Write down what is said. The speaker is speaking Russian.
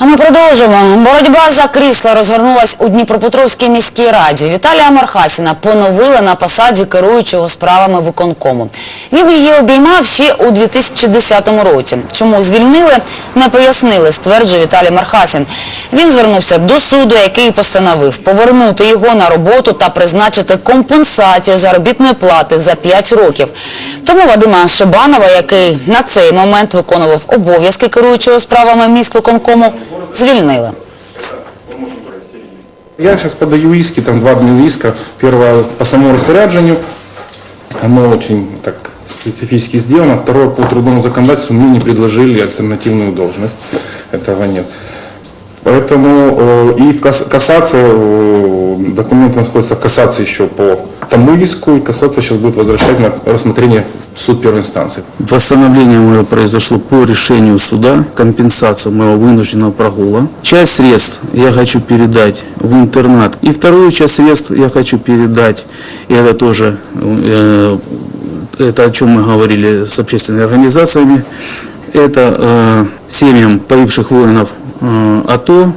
А ми продовжимо. Боротьба за крісло розгорнулась у Дніпропетровській міській раді. Віталія Мархасіна поновили на посаді керуючого справами виконкому. Він її обіймав ще у 2010 році. Чому звільнили, не пояснили, стверджує Віталій Мархасін. Він звернувся до суду, який постановив повернути його на роботу та призначити компенсацію заробітної плати за 5 років. Тому Вадима Шибанова, який на цей момент виконував обов'язки керуючого справами міськвиконкому, звільнили. Я сейчас подаю иски, там два дня иска. Первое по самому распоряджению, оно очень так специфически сделано. Второе по трудовому законодательству мне не предложили альтернативную должность. Этого нет. Поэтому и в кас- касаться, документ находится касации еще по тому иску, и касаться сейчас будет возвращать на рассмотрение в суд первой инстанции. Восстановление мое произошло по решению суда, компенсацию моего вынужденного прогула. Часть средств я хочу передать в интернат. И вторую часть средств я хочу передать, и это тоже, э, это о чем мы говорили с общественными организациями, это э, семьям погибших воинов э, АТО,